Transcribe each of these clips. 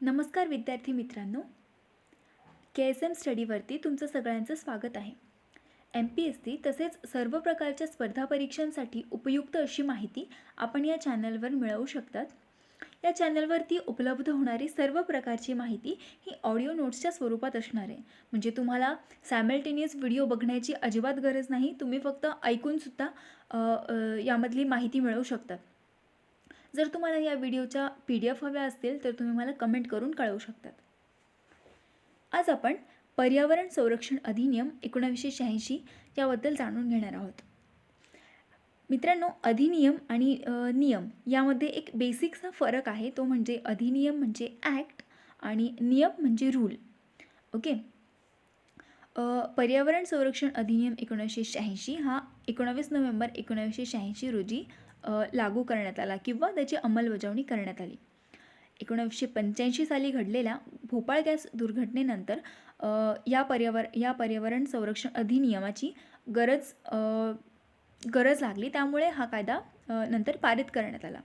नमस्कार विद्यार्थी मित्रांनो. के एस एम स्टडीवरती तुमचं सगळ्यांचं स्वागत आहे. एम पी एस सी तसेच सर्व प्रकारच्या स्पर्धा परीक्षांसाठी उपयुक्त अशी माहिती आपण या चॅनलवर मिळवू शकतात. या चॅनलवरती उपलब्ध होणारी सर्व प्रकारची माहिती ही ऑडिओ नोट्सच्या स्वरूपात असणार आहे. म्हणजे तुम्हाला सॅमल्टेनियस व्हिडिओ बघण्याची अजिबात गरज नाही तुम्ही फक्त ऐकूनसुद्धा यामधली माहिती मिळवू शकतात जर तुम्हाला या व्हिडिओच्या पी डी एफ हव्या असतील तर तुम्ही मला कमेंट करून कळवू शकतात. आज आपण पर्यावरण संरक्षण अधिनियम एकोणावीसशे शहाऐंशी याबद्दल जाणून घेणार आहोत. मित्रांनो अधिनियम आणि नियम यामध्ये एक बेसिकचा फरक आहे तो म्हणजे अधिनियम म्हणजे ॲक्ट आणि नियम म्हणजे रूल. ओके? पर्यावरण संरक्षण अधिनियम एकोणीसशे शहाऐंशी हा एकोणावीस नोव्हेंबर एकोणावीसशे शहाऐंशी रोजी लागू करण्यात आला किंवा त्याची अंमलबजावणी करण्यात आली. एकोणावीसशे पंच्याऐंशी साली घडलेल्या भोपाळ गॅस दुर्घटनेनंतर या पर्यावर या पर्यावरण संरक्षण अधिनियमाची गरज गरज लागली. त्यामुळे हा कायदा नंतर पारित करण्यात आला.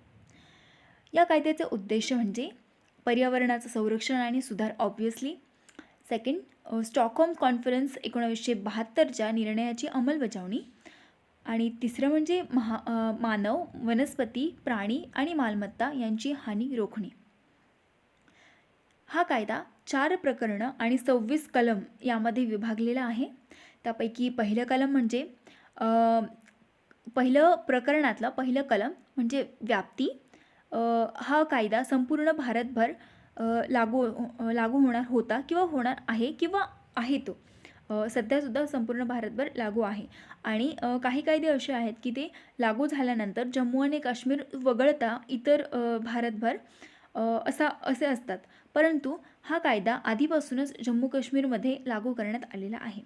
या कायद्याचे उद्देश म्हणजे पर्यावरणाचं संरक्षण आणि सुधार ऑब्व्हियसली सेकंड स्टॉकहोम कॉन्फरन्स एकोणावीसशे बहात्तरच्या निर्णयाची अंमलबजावणी. आणि तिसरं म्हणजे महा मानव वनस्पती प्राणी आणि मालमत्ता यांची हानी रोखणे. हा कायदा चार प्रकरणं आणि सव्वीस कलम यामध्ये विभागलेला आहे. त्यापैकी पहिलं कलम म्हणजे पहिलं प्रकरणातलं पहिलं कलम म्हणजे व्याप्ती. हा कायदा संपूर्ण भारतभर लागू लागू होणार होता किंवा होणार आहे किंवा आहे तो. सध्यासुद्धा संपूर्ण भारतभर लागू आहे. आणि काही कायदे असे आहेत की ते लागू झाल्यानंतर जम्मू आणि काश्मीर वगळता इतर भारतभर असा असे असतात. परंतु हा कायदा आधीपासूनच जम्मू काश्मीरमध्ये लागू करण्यात आलेला आहे.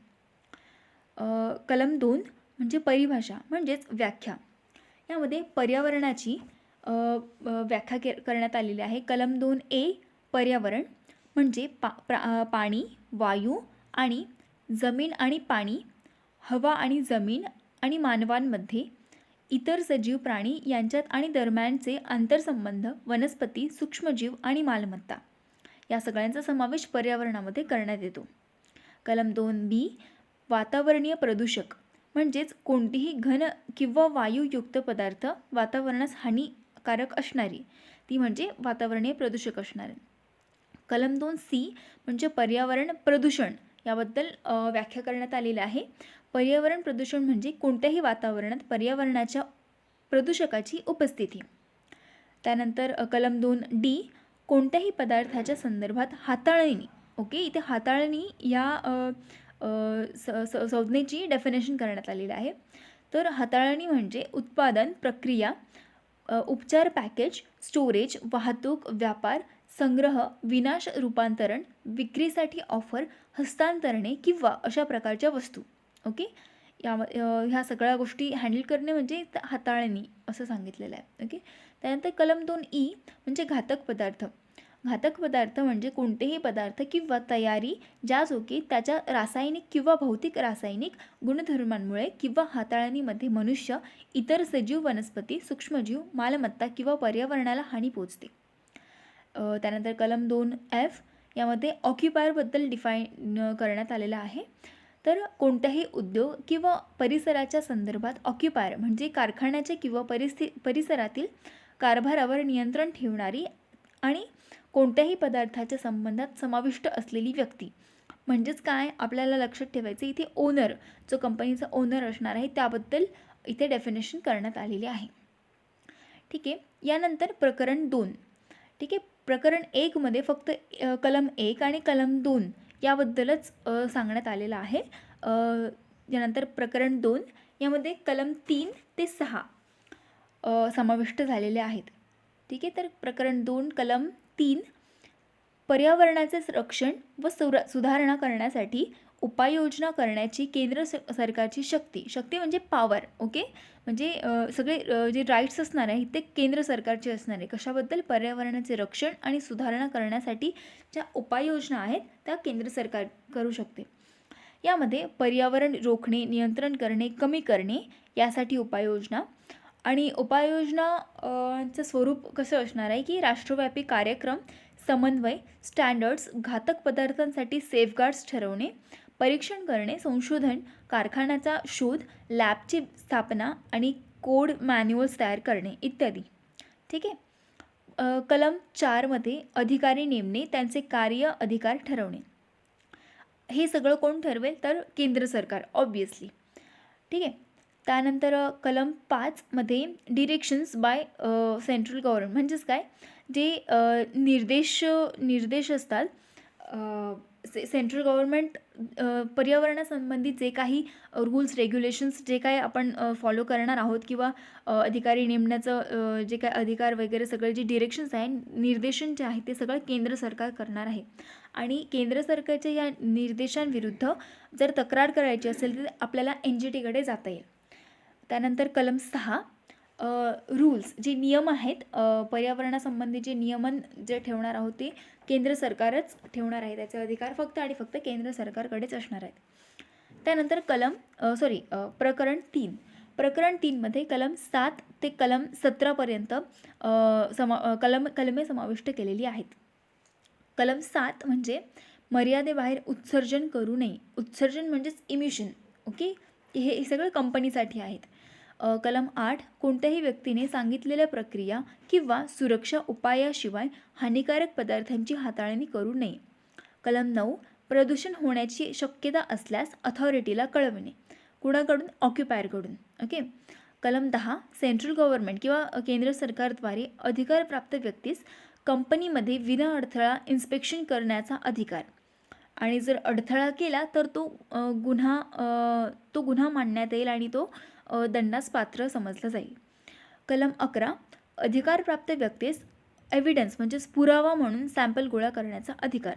कलम दोन म्हणजे परिभाषा म्हणजेच व्याख्या. यामध्ये पर्यावरणाची व्याख्या के करण्यात आलेली आहे. कलम दोन ए पर्यावरण म्हणजे पा प्रा पाणी वायू आणि जमीन आणि पाणी हवा आणि जमीन आणि मानवांमध्ये इतर सजीव प्राणी यांच्यात आणि दरम्यानचे आंतरसंबंध वनस्पती सूक्ष्मजीव आणि मालमत्ता. या सगळ्यांचा समावेश पर्यावरणामध्ये करण्यात येतो. कलम दोन बी वातावरणीय प्रदूषक म्हणजेच कोणतीही घन किंवा वायूयुक्त पदार्थ वातावरणास हानिकारक असणारी ती म्हणजे वातावरणीय प्रदूषक असणार. कलम दोन सी म्हणजे पर्यावरण प्रदूषण याबद्दल व्याख्या करण्यात आलेली आहे. पर्यावरण प्रदूषण म्हणजे कोणत्याही वातावरणात पर्यावरणाच्या प्रदूषकाची उपस्थिती. त्यानंतर कलम दोन डी कोणत्याही पदार्थाच्या संदर्भात हाताळणी. ओके? इथे हाताळणी या स संज्ञेची डेफिनेशन करण्यात आलेली आहे. तर हाताळणी म्हणजे उत्पादन प्रक्रिया उपचार पॅकेज स्टोरेज वाहतूक व्यापार संग्रह विनाश रूपांतरण विक्रीसाठी ऑफर हस्तांतरणे किंवा अशा प्रकारच्या वस्तू. ओके या ह्या सगळ्या गोष्टी हँडल करणे म्हणजे त- हाताळणी असं सांगितलेलं आहे. ओके त्यानंतर कलम दोन ई म्हणजे घातक पदार्थ. घातक पदार्थ म्हणजे कोणतेही पदार्थ किंवा तयारी ज्याजोगे त्याच्या रासायनिक किंवा भौतिक रासायनिक गुणधर्मांमुळे किंवा हाताळणीमध्ये मनुष्य इतर सजीव वनस्पती सूक्ष्मजीव मालमत्ता किंवा पर्यावरणाला हानी पोचते त्यानंतर कलम दोन एफ यामध्ये ऑक्युपायरबद्दल डिफाईन करण्यात आलेलं आहे. तर कोणत्याही उद्योग किंवा परिसराच्या संदर्भात ऑक्युपायर म्हणजे कारखान्याच्या किंवा परिस्थि परिसरातील कारभारावर नियंत्रण ठेवणारी आणि कोणत्याही पदार्थाच्या संबंधात समाविष्ट असलेली व्यक्ती. म्हणजेच काय? आपल्याला लक्षात ठेवायचं इथे ओनर जो कंपनीचा ओनर असणार आहे त्याबद्दल इथे डेफिनेशन करण्यात आलेली आहे. ठीक आहे? यानंतर प्रकरण दोन. ठीक आहे? प्रकरण एकमध्ये फक्त कलम एक आणि कलम दोन याबद्दलच सांगण्यात आलेलं आहे. यानंतर प्रकरण दोन यामध्ये कलम तीन ते सहा समाविष्ट झालेले आहेत. ठीक आहे तर प्रकरण दोन कलम तीन पर्यावरणाचे रक्षण व सुर सुधारणा करण्यासाठी उपाययोजना करण्याची केंद्र स सरकारची शक्ती. शक्ती म्हणजे पॉवर ओके म्हणजे सगळे जे राईट्स असणार आहे ते केंद्र सरकारचे असणार आहे. कशाबद्दल? पर्यावरणाचे रक्षण आणि सुधारणा करण्यासाठी ज्या उपाययोजना आहेत त्या केंद्र सरकार करू शकते. यामध्ये पर्यावरण रोखणे नियंत्रण करणे कमी करणे यासाठी उपाययोजना आणि उपाययोजना स्वरूप कसं असणार आहे की राष्ट्रव्यापी कार्यक्रम समन्वय स्टँडर्ड्स घातक पदार्थांसाठी सेफगार्ड्स ठरवणे परीक्षण करणे संशोधन कारखान्याचा शोध लॅबची स्थापना आणि कोड मॅन्युअल्स तयार करणे इत्यादी. ठीक आहे? कलम चारमध्ये अधिकारी नेमणे त्यांचे कार्य अधिकार ठरवणे. हे सगळं कोण ठरवेल? तर केंद्र सरकार ऑब्वियसली ठीक आहे? त्यानंतर कलम पाचमध्ये डिरेक्शन्स बाय सेंट्रल गव्हर्नमेंट म्हणजेच काय? जे निर्देश निर्देश असतात से सेंट्रल गव्हर्नमेंट पर्यावरणासंबंधित जे काही रूल्स रेग्युलेशन्स जे काय आपण फॉलो करणार आहोत किंवा अधिकारी नेमण्याचं जे काय अधिकार वगैरे सगळे जे डिरेक्शन्स आहे निर्देशन जे आहे ते सगळं केंद्र सरकार करणार आहे. आणि केंद्र सरकारच्या या निर्देशांविरुद्ध जर तक्रार करायची असेल तर आपल्याला एन जी टीकडे जाता येईल. त्यानंतर कलम सहा रूल्स जे नियम आहेत पर्यावरणासंबंधी जे नियमन जे ठेवणार आहोत ते केंद्र सरकारच ठेवणार आहे. त्याचे अधिकार फक्त आणि फक्त केंद्र सरकारकडेच असणार आहेत. त्यानंतर कलम सॉरी प्रकरण तीन. प्रकरण तीनमध्ये कलम सात ते कलम सतरापर्यंत समा कलम कलमे समाविष्ट केलेली आहेत. कलम सात म्हणजे मर्यादेबाहेर उत्सर्जन करू नये. उत्सर्जन म्हणजेच इमिशन ओके हे हे सगळं कंपनीसाठी आहेत. कलम आठ कोणत्याही व्यक्तीने सांगितलेल्या प्रक्रिया किंवा सुरक्षा उपायाशिवाय हानिकारक पदार्थांची हाताळणी करू नये. कलम नऊ प्रदूषण होण्याची शक्यता असल्यास अथॉरिटीला कळविणे. कुणाकडून? ऑक्युपायरकडून ओके? कलम दहा सेंट्रल गव्हर्नमेंट किंवा केंद्र सरकारद्वारे अधिकारप्राप्त व्यक्तीस कंपनीमध्ये विना अडथळा इन्स्पेक्शन करण्याचा अधिकार. आणि जर अडथळा केला तर तो गुन्हा तो गुन्हा मानण्यात येईल आणि तो दंडास पात्र समजलं जाईल कलम अकरा अधिकारप्राप्त व्यक्तीस एव्हिडन्स म्हणजेच पुरावा म्हणून सॅम्पल गोळा करण्याचा अधिकार.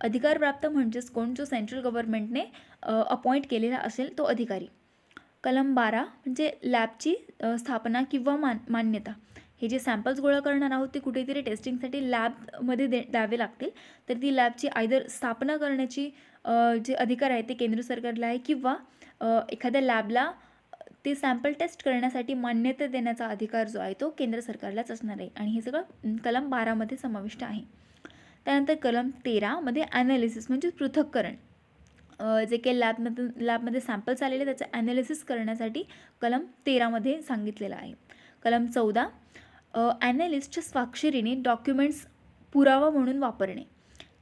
अधिकारप्राप्त म्हणजेच कोण? जो सेंट्रल गव्हर्नमेंटने अपॉइंट केलेला असेल तो अधिकारी. कलम बारा म्हणजे लॅबची स्थापना किंवा मान मान्यता. हे जे सॅम्पल्स गोळा करणार आहोत ते कुठेतरी टेस्टिंगसाठी लॅबमध्ये दे द्यावे लागतील. तर ती लॅबची आयदर स्थापना करण्याची जे अधिकार आहे ते केंद्र सरकारला आहे किंवा एखाद्या लॅबला ते सॅम्पल टेस्ट करण्यासाठी मान्यता देण्याचा अधिकार जो आहे तो केंद्र सरकारलाच असणार आहे. आणि हे सगळं कलम बारामध्ये समाविष्ट आहे. त्यानंतर कलम तेरामध्ये ॲनालिसिस म्हणजे पृथक्करण. जे काही लॅबमधून लॅबमध्ये सॅम्पल्स आलेले त्याचं ॲनालिसिस करण्यासाठी कलम तेरामध्ये सांगितलेलं आहे. कलम चौदा ॲनालिस्टच्या स्वाक्षरीने डॉक्युमेंट्स पुरावा म्हणून वापरणे.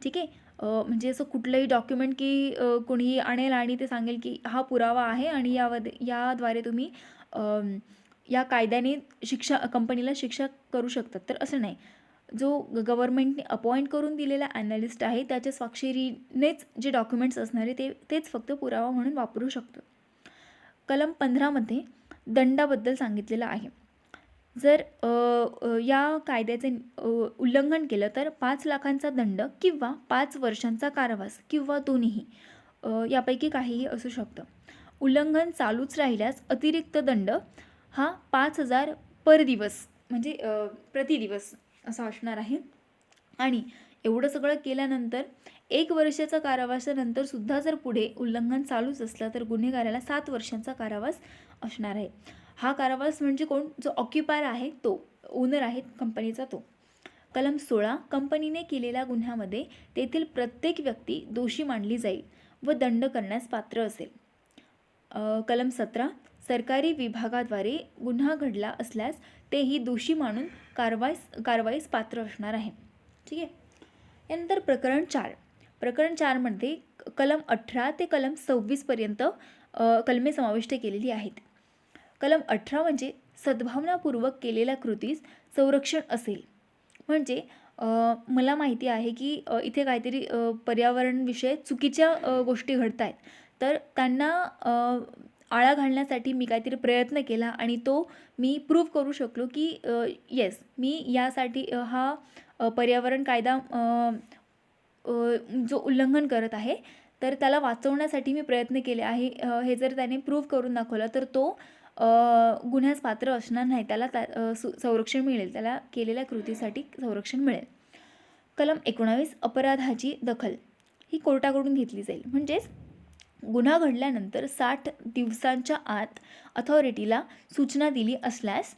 ठीक आहे? म्हणजे असं कुठलंही डॉक्युमेंट की कुणीही कोणीही आणेल आणि ते सांगेल की हा पुरावा आहे आणि यावद याद्वारे तुम्ही या कायद्याने शिक्षा कंपनीला शिक्षा करू शकतात. तर असं नाही. जो गव्हर्नमेंटने अपॉइंट करून दिलेला ॲनालिस्ट आहे त्याच्या स्वाक्षरीनेच जे डॉक्युमेंट्स असणारे ते तेच फक्त पुरावा म्हणून वापरू शकतो. कलम पंधरामध्ये दंडाबद्दल सांगितलेलं आहे. जर या कायद्याचे उल्लंघन केलं तर पाच लाखांचा दंड किंवा पाच वर्षांचा कारावास किंवा दोन्हीही यापैकी काहीही असू शकतं. उल्लंघन चालूच राहिल्यास अतिरिक्त दंड हा पाच हजार पर दिवस म्हणजे प्रतिदिवस असा असणार आहे. आणि एवढं सगळं केल्यानंतर एक वर्षाचा कारावासानंतर सुद्धा जर पुढे उल्लंघन चालूच असलं तर गुन्हेगाराला सात वर्षांचा कारावास असणार आहे. हा कारावास म्हणजे कोण? जो ऑक्युपायर आहे तो. ओनर आहे कंपनीचा तो. कलम सोळा कंपनीने केलेल्या गुन्ह्यामध्ये तेथील प्रत्येक व्यक्ती दोषी मानली जाईल व दंड करण्यास पात्र असेल. कलम सतरा सरकारी विभागाद्वारे गुन्हा घडला असल्यास तेही दोषी मानून कारवाईस कारवाईस पात्र असणार आहे. ठीक आहे? यानंतर प्रकरण चार. प्रकरण चारमध्ये कलम अठरा ते कलम सव्वीसपर्यंत कलमे समाविष्ट केलेली आहेत. कलम अठरा म्हणजे सद्भावनापूर्वक केलेल्या कृतीस संरक्षण असेल. म्हणजे मला माहिती आहे की इथे काहीतरी पर्यावरणविषय पर्यावरणविषयक चुकीच्या गोष्टी घडत आहेत तर त्यांना आळा घालण्यासाठी मी काहीतरी प्रयत्न केला आणि तो मी प्रूव्ह करू शकलो की येस मी यासाठी हा पर्यावरण कायदा जो उल्लंघन करत आहे तर त्याला वाचवण्यासाठी मी प्रयत्न केले आहे. हे जर त्याने प्रूव्ह करून दाखवलं तर तो गुन्ह्यास पात्र असणार नाही त्याला त्या सु संरक्षण मिळेल त्याला केलेल्या कृतीसाठी संरक्षण मिळेल. कलम एकोणावीस अपराधाची दखल ही कोर्टाकडून घेतली जाईल. म्हणजेच गुन्हा घडल्यानंतर साठ दिवसांच्या आत अथॉरिटीला सूचना दिली असल्यास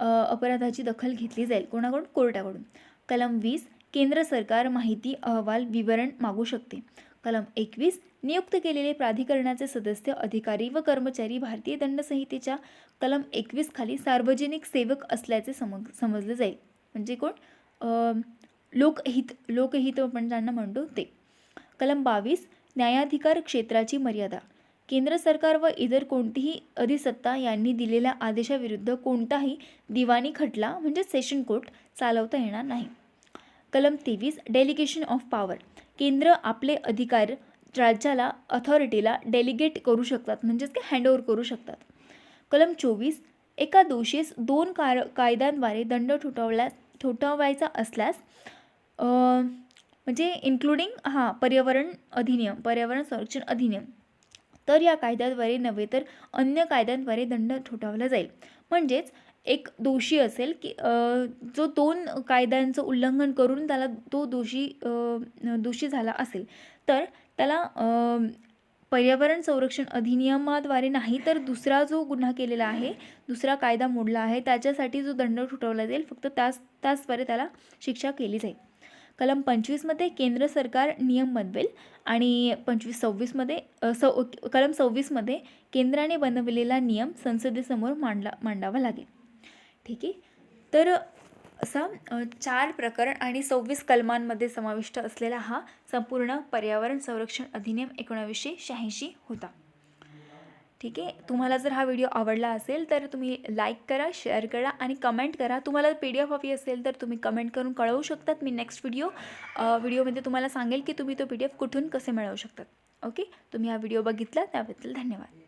अपराधाची दखल घेतली जाईल. कोणाकडून? कोर्टाकडून. कलम वीस केंद्र सरकार माहिती अहवाल विवरण मागू शकते. कलम एकवीस नियुक्त केलेले प्राधिकरणाचे सदस्य अधिकारी व कर्मचारी भारतीय दंड संहितेच्या कलम एकवीस खाली सार्वजनिक सेवक असल्याचे समज समजले जाईल. म्हणजे कोण? लोकहित लोकहित आपण ज्यांना म्हणतो ते. कलम बावीस न्यायाधिकार क्षेत्राची मर्यादा. केंद्र सरकार व इतर कोणतीही अधिसत्ता यांनी दिलेल्या आदेशाविरुद्ध कोणताही दिवाणी खटला म्हणजे सेशन कोर्ट चालवता येणार नाही. कलम तेवीस डेलिगेशन ऑफ पॉवर केंद्र आपले अधिकार राज्याला अथॉरिटीला डेलिगेट करू शकतात म्हणजेच की हँडओव्हर करू शकतात. कलम चोवीस एका दोषीस दोन कार कायद्यांद्वारे दंड ठोठावला ठोठावायचा असल्यास म्हणजे इन्क्लुडिंग हां पर्यावरण अधिनियम पर्यावरण संरक्षण अधिनियम तर या कायद्याद्वारे नव्हे तर अन्य कायद्यांद्वारे दंड ठोठावला जाईल. म्हणजेच एक दोषी असेल की जो दोन कायद्यांचं उल्लंघन करून त्याला तो दोषी दोषी झाला असेल तर त्याला पर्यावरण संरक्षण अधिनियमाद्वारे नाही तर दुसरा जो गुन्हा केलेला आहे दुसरा कायदा मोडला आहे त्याच्यासाठी जो दंड ठुटवला जाईल फक्त त्याच त्याचद्वारे त्याला शिक्षा केली जाईल. कलम पंचवीसमध्ये केंद्र सरकार नियम बनवेल आणि पंचवीस सव्वीसमध्ये अ, सव कलम सव्वीसमध्ये केंद्राने बनवलेला नियम संसदेसमोर मांडला मांडावा लागेल. ठीक आहे. तर असा चार प्रकरण आणि सव्वीस कलमांमध्ये समाविष्ट असलेला हा संपूर्ण पर्यावरण संरक्षण अधिनियम एकोणावीसशे शहाऐंशी होता. ठीक आहे. तुम्हाला जर हा व्हिडिओ आवडला असेल तर तुम्ही लाईक करा शेअर करा आणि कमेंट करा. तुम्हाला पी डी एफ हवी असेल तर तुम्ही कमेंट करून कळवू शकतात. मी नेक्स्ट व्हिडिओ व्हिडिओमध्ये तुम्हाला सांगेल की तुम्ही तो पी डी एफ कुठून कसे मिळवू शकतात. ओके? तुम्ही हा व्हिडिओ बघितला त्याबद्दल धन्यवाद.